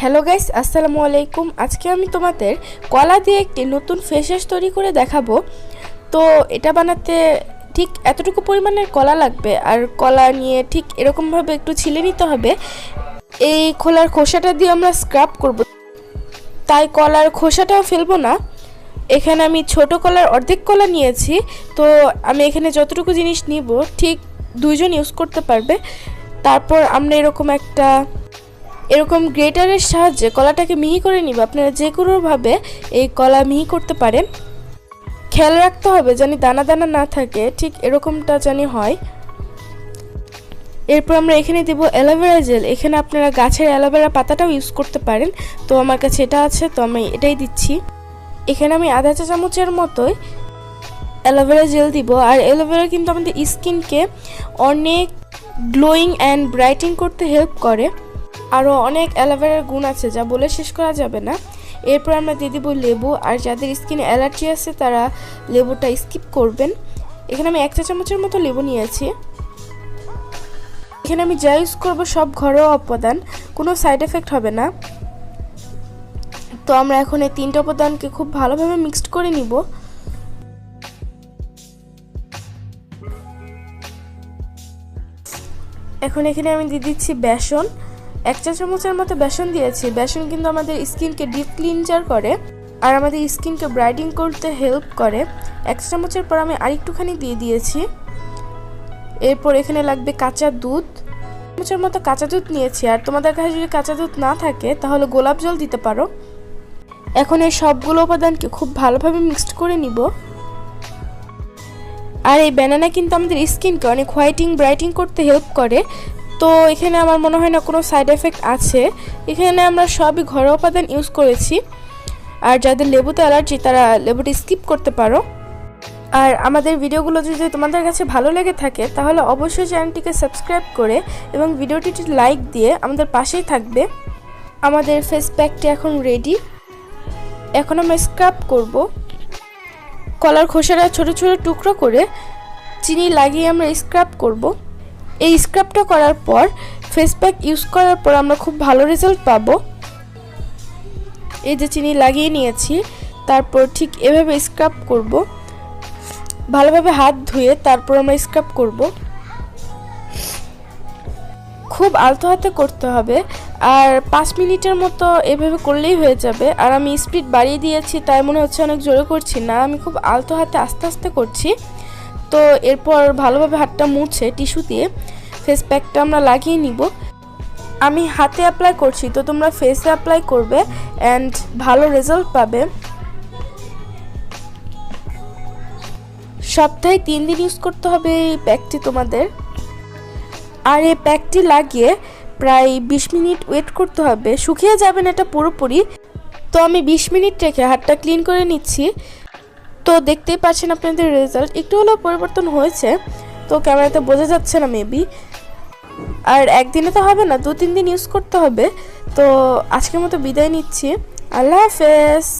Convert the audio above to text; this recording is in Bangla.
হ্যালো গাইস, আসসালামু আলাইকুম। আজকে আমি তোমাদের কলা দিয়ে একটি নতুন ফেস ওয়াশ তৈরি করে দেখাবো। তো এটা বানাতে ঠিক এতটুকু পরিমাণের কলা লাগবে আর কলা নিয়ে ঠিক এরকমভাবে একটু ছিলে নিতে হবে। এই খোলার খোসাটা দিয়ে আমরা স্ক্রাব করব। তাই কলার খোসাটাও ফেলব না। এখানে আমি ছোট কলার অর্ধেক কলা নিয়েছি। তো আমি এখানে যতটুকু জিনিস নিব, ঠিক দুইজন ইউজ করতে পারবে। তারপর আমরা এরকম একটা এরকম গ্রেটারের সাহায্যে কলাটাকে মিহি করে নিব। আপনারা যে কোনোভাবে এই কলা মিহি করতে পারেন। খেয়াল রাখতে হবে জানি দানা দানা না থাকে, ঠিক এরকমটা জানি হয়। এরপর আমরা এখানে দেব অ্যালোভেরা জেল। এখানে আপনারা গাছের অ্যালোভেরা পাতাটাও ইউজ করতে পারেন। তো আমার কাছে এটা আছে, তো আমি এটাই দিচ্ছি। এখানে আমি আধা চা চামচের মতোই অ্যালোভেরা জেল দিব। আর অ্যালোভেরা কিন্তু আমাদের স্কিনকে অনেক গ্লোয়িং অ্যান্ড ব্রাইটিং করতে হেল্প করে। আরও অনেক অ্যালোভেরার গুণ আছে, যা বলে শেষ করা যাবে না। এরপর আমরা দিয়ে দেবো লেবু, আর যাদের স্কিনে অ্যালার্জি আছে তারা লেবুটা স্কিপ করবেন। এখানে আমি এক চা চামচের মতো লেবু নিয়েছি। এখানে আমি যা ইউজ করব সব ঘরোয়া উপাদান, কোনো সাইড এফেক্ট হবে না। তো আমরা এখন এই তিনটা উপাদানকে খুব ভালোভাবে মিক্সড করে নিব। এখন এখানে আমি দিয়ে দিচ্ছি বেসন। এক চা চামচের মতো বেসন দিয়েছি। বেসন কিন্তু আমাদের স্কিনকে ডিপ ক্লিনজার করে আর আমাদের স্কিনকে ব্রাইডিং করতে হেল্প করে। এক চামচের পর আমি আরেকটুখানি দিয়ে দিয়েছি। এরপর এখানে লাগবে কাঁচা দুধ। চামচের মতো কাঁচা দুধ নিয়েছি। আর তোমাদের কাছে যদি কাঁচা দুধ না থাকে, তাহলে গোলাপ জল দিতে পারো। এখন এই সবগুলো উপাদানকে খুব ভালোভাবে মিক্সড করে নিব। আর এই ব্যানানা কিন্তু আমাদের স্কিনকে অনেক হোয়াইটিং ব্রাইটিং করতে হেল্প করে। তো এখানে আমার মনে হয় না কোনো সাইড এফেক্ট আছে। এখানে আমরা সবই ঘরোয়া উপাদান ইউজ করেছি। আর যাদের লেবুতে অ্যালার্জি তারা লেবুটি স্কিপ করতে পারো। আর আমাদের ভিডিওগুলো যদি তোমাদের কাছে ভালো লেগে থাকে, তাহলে অবশ্যই চ্যানেলটিকে সাবস্ক্রাইব করে এবং ভিডিওটিতে লাইক দিয়ে আমাদের পাশেই থাকবে। আমাদের ফেস প্যাকটি এখন রেডি এখন আমরা স্ক্রাব করব। কলার খোসাটা ছোট ছোট টুকরো করে চিনি লাগিয়ে আমরা স্ক্রাব করব। এই স্ক্রাবটা করার পর ফেস প্যাক ইউজ করার পর আমরা খুব ভালো রেজাল্ট পাবো। এই যে চিনি লাগিয়ে নিয়েছি, তারপর ঠিক এভাবে স্ক্রাব করব। ভালোভাবে হাত ধুয়ে তারপর আমরা স্ক্রাব করব। খুব আলতো হাতে করতে হবে, আর পাঁচ মিনিটের মতো এভাবে করলেই হয়ে যাবে। আর আমি স্পিড বাড়িয়ে দিয়েছি, তাই মনে হচ্ছে অনেক জোরে করছি না। আমি খুব আলতো হাতে আস্তে আস্তে করছি। তো এরপর ভালোভাবে হাতটা মুছে টিস্যু দিয়ে ফেস প্যাকটা আমরা লাগিয়ে নিব। আমি হাতে অ্যাপ্লাই করছি, তো তোমরা ফেসে অ্যাপ্লাই করবে অ্যান্ড ভালো রেজাল্ট পাবে। সপ্তাহে তিন দিন ইউজ করতে হবে এই প্যাকটি তোমাদের। আর এই প্যাকটি লাগিয়ে প্রায় বিশ মিনিট ওয়েট করতে হবে। শুকিয়ে যাবেন এটা পুরোপুরি। তো আমি বিশ মিনিট রেখে হাতটা ক্লিন করে নিচ্ছি। তো দেখতেই পাচ্ছেন আপনাদের রেজাল্ট একটু হলেও পরিবর্তন হয়েছে, তো ক্যামেরাতে বোঝা যাচ্ছে না মেবি আর একদিনে তো হবে না দু তিন দিন ইউজ করতে হবে। তো আজকের মতো বিদায় নিচ্ছি। আল্লাহ হাফেজ।